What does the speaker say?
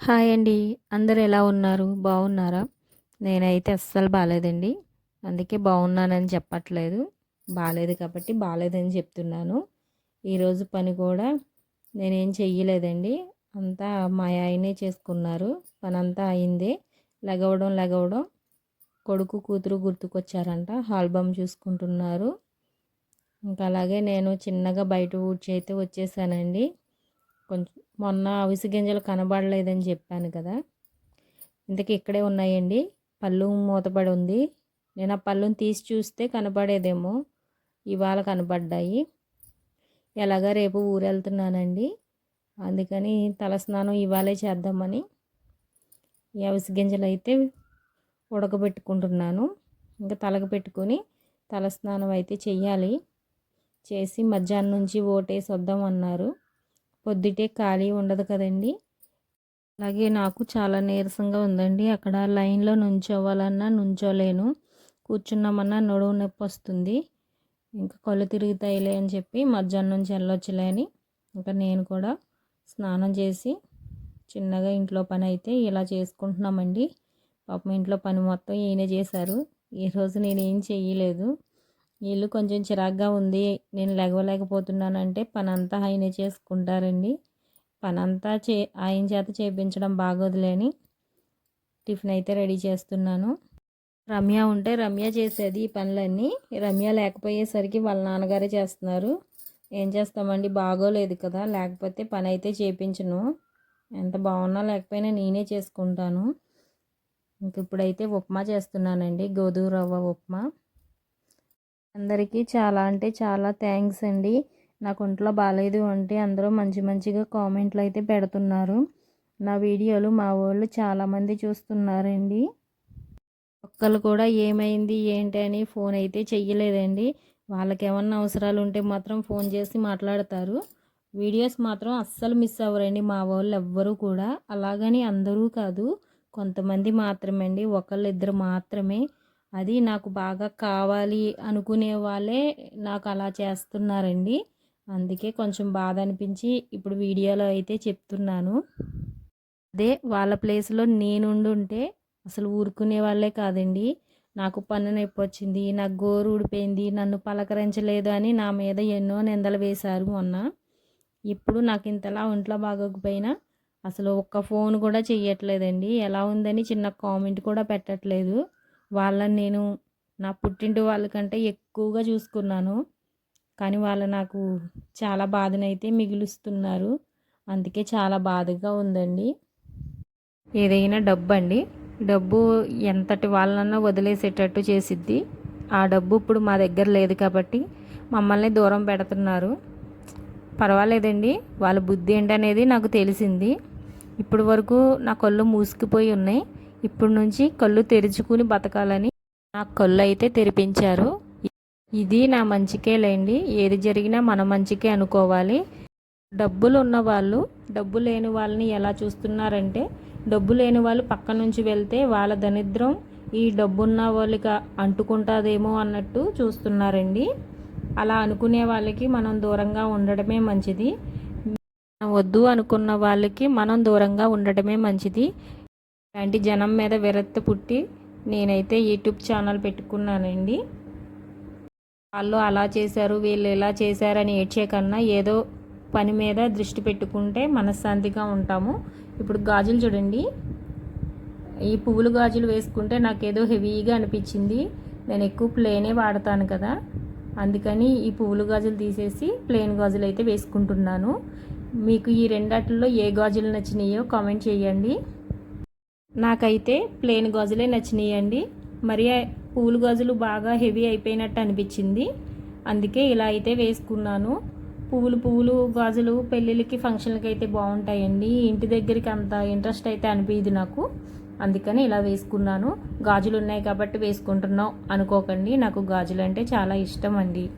Hi అండి. అందరు ఎలా ఉన్నారు? బాగున్నారా? నేనైతే అస్సలు బాగాలేదండి అందుకే బాగున్నానని చెప్పట్లేదు. బాగాలేదు కాబట్టి బాగాలేదని చెప్తున్నాను. ఈరోజు పని కూడా నేనేం చెయ్యలేదండి. అంతా మా ఆయనే చేసుకున్నారు. పని అంతా అయిందే. లగవడం లగవడం కొడుకు కూతురు గుర్తుకొచ్చారంట. ఆల్బమ్ చూసుకుంటున్నారు. ఇంకా అలాగే నేను చిన్నగా బయట ఊడ్చి అయితే వచ్చేసానండి. కొంచెం మొన్న అవిసి గింజలు కనబడలేదని చెప్పాను కదా. ఇంతకీ ఇక్కడే ఉన్నాయండి. పళ్ళు మూతపడి ఉంది. నేను ఆ పళ్ళుని తీసి చూస్తే కనపడేదేమో ఇవాళ కనపడ్డాయి ఎలాగా రేపు ఊరెళ్తున్నానండి. అందుకని తలస్నానం ఇవాళే చేద్దామని ఈ అవిసి గింజలు అయితే ఉడకబెట్టుకుంటున్నాను. ఇంకా తలకు పెట్టుకొని తలస్నానం అయితే చెయ్యాలి. చేసి మధ్యాహ్నం నుంచి ఓటేసి వద్దామన్నారు పొద్దుటే ఖాళీ ఉండదు కదండి. అలాగే నాకు చాలా నీరసంగా ఉందండి. అక్కడ లైన్లో నుంచోవాలన్నా నుంచోలేను. కూర్చున్నామన్నా నడువు నొప్పి వస్తుంది. ఇంకా కళ్ళు తిరుగుతాయిలే అని చెప్పి మధ్యాహ్నం నుంచి వెళ్ళొచ్చులే అని ఇంకా నేను కూడా స్నానం చేసి చిన్నగా ఇంట్లో పని అయితే ఇలా చేసుకుంటున్నామండి. పాపం ఇంట్లో పని మొత్తం ఈయన చేశారు. ఈరోజు నేనేం చెయ్యలేదు. వీళ్ళు కొంచెం చిరాగ్గా ఉంది. నేను లెగవలేకపోతున్నానంటే పని అంతా ఆయనే చేసుకుంటారండి. పనంతా చే ఆయన చేత చేయించడం బాగోదులేని టిఫిన్ అయితే రెడీ చేస్తున్నాను. రమ్య ఉంటే రమ్య చేసేది ఈ పనులన్నీ. రమ్య లేకపోయేసరికి వాళ్ళ నాన్నగారే చేస్తున్నారు. ఏం చేస్తామండి? బాగోలేదు కదా. లేకపోతే పని అయితే చేయించను ఎంత బాగున్నా లేకపోయినా నేనే చేసుకుంటాను. ఇంక ఇప్పుడైతే ఉప్మా చేస్తున్నానండి. గోధుమ రవ్వ ఉప్మా. అందరికీ చాలా అంటే చాలా థ్యాంక్స్ అండి. నాకు ఒంట్లో బాగాలేదు అంటే అందరూ మంచి మంచిగా కామెంట్లు అయితే పెడుతున్నారు. నా వీడియోలు మా వాళ్ళు చాలామంది చూస్తున్నారండి. ఒక్కళ్ళు కూడా ఏమైంది ఏంటి అని ఫోన్ అయితే చెయ్యలేదండి. వాళ్ళకి ఏమన్నా అవసరాలు ఉంటే మాత్రం ఫోన్ చేసి మాట్లాడతారు. వీడియోస్ మాత్రం అస్సలు మిస్ అవ్వరండి మా వాళ్ళు ఎవ్వరూ కూడా. అలాగని అందరూ కాదు కొంతమంది మాత్రమే అండి ఒకళ్ళిద్దరు మాత్రమే. అది నాకు బాగా కావాలి అనుకునే వాళ్ళే నాకు అలా చేస్తున్నారండి. అందుకే కొంచెం బాధ అనిపించి ఇప్పుడు వీడియోలో అయితే చెప్తున్నాను. అదే వాళ్ళ ప్లేస్లో నేనుండుంటే అసలు ఊరుకునే వాళ్ళే కాదండి. నాకు పన్ను నొప్పి వచ్చింది నాకు గోరు ఊడిపోయింది నన్ను పలకరించలేదు అని నా మీద ఎన్నో నిందలు వేశారు మొన్న. ఇప్పుడు నాకు ఇంతలా ఒంట్లో బాగోకపోయినా అసలు ఒక్క ఫోన్ కూడా చెయ్యట్లేదండి. ఎలా ఉందని చిన్న కామెంట్ కూడా పెట్టట్లేదు. వాళ్ళని నేను నా పుట్టింటి వాళ్ళకంటే ఎక్కువగా చూసుకున్నాను. కానీ వాళ్ళు నాకు చాలా బాధనైతే మిగులుస్తున్నారు. అందుకే చాలా బాధగా ఉందండి. ఏదైనా డబ్బు అండి. డబ్బు ఎంతటి వాళ్ళన్నా వదిలేసేటట్టు చేసిద్ది. ఆ డబ్బు ఇప్పుడు మా దగ్గర లేదు కాబట్టి మమ్మల్ని దూరం పెడుతున్నారు. పర్వాలేదండి. వాళ్ళ బుద్ధి ఏంటనేది నాకు తెలిసింది. ఇప్పుడు వరకు నా కళ్ళు మూసుకుపోయి ఉన్నాయి. ఇప్పుడు నుంచి కళ్ళు తెరుచుకుని బతకాలని నాకు కళ్ళు అయితే తెరిపించారు. ఇది నా మంచికేలేండి ఏది జరిగినా మన మంచికే అనుకోవాలి. డబ్బులు ఉన్న వాళ్ళు డబ్బు లేని వాళ్ళని ఎలా చూస్తున్నారంటే డబ్బు లేని వాళ్ళు పక్క నుంచి వెళ్తే వాళ్ళ దరిద్రం ఈ డబ్బున్న వాళ్ళకి అంటుకుంటుందేమో అన్నట్టు చూస్తున్నారండి. అలా అనుకునే వాళ్ళకి మనం దూరంగా ఉండడమే మంచిది. వద్దు అనుకున్న వాళ్ళకి మనం దూరంగా ఉండడమే మంచిది. ఇలాంటి జనం మీద విరక్తి పుట్టి నేనైతే యూట్యూబ్ ఛానల్ పెట్టుకున్నానండి. వాళ్ళు అలా చేశారు వీళ్ళు ఇలా చేశారని ఏడ్చే కన్నా ఏదో పని మీద దృష్టి పెట్టుకుంటే మనశ్శాంతిగా ఉంటాము. ఇప్పుడు గాజులు చూడండి. ఈ పువ్వులు గాజులు వేసుకుంటే నాకు ఏదో హెవీగా అనిపించింది. నేను ఎక్కువ ప్లేనే వాడతాను కదా. అందుకని ఈ పువ్వులు గాజులు తీసేసి ప్లేన్ గాజులు అయితే వేసుకుంటున్నాను. మీకు ఈ రెండాటిల్లో ఏ గాజులు నచ్చినాయో కామెంట్ చేయండి. నాకైతే ప్లేన్ గాజులే నచ్చినాయండి. మరి పూలు గాజులు బాగా హెవీ అయిపోయినట్టు అనిపించింది. అందుకే ఇలా అయితే వేసుకున్నాను. పువ్వులు పువ్వులు గాజులు పెళ్ళిళ్ళకి ఫంక్షన్లకి అయితే బాగుంటాయండి. ఇంటి దగ్గరికి అంత ఇంట్రెస్ట్ అయితే అనిపించదు నాకు. అందుకని ఇలా వేసుకున్నాను. గాజులు ఉన్నాయి కాబట్టి వేసుకుంటున్నాం అనుకోకండి. నాకు గాజులు అంటే చాలా ఇష్టం అండి.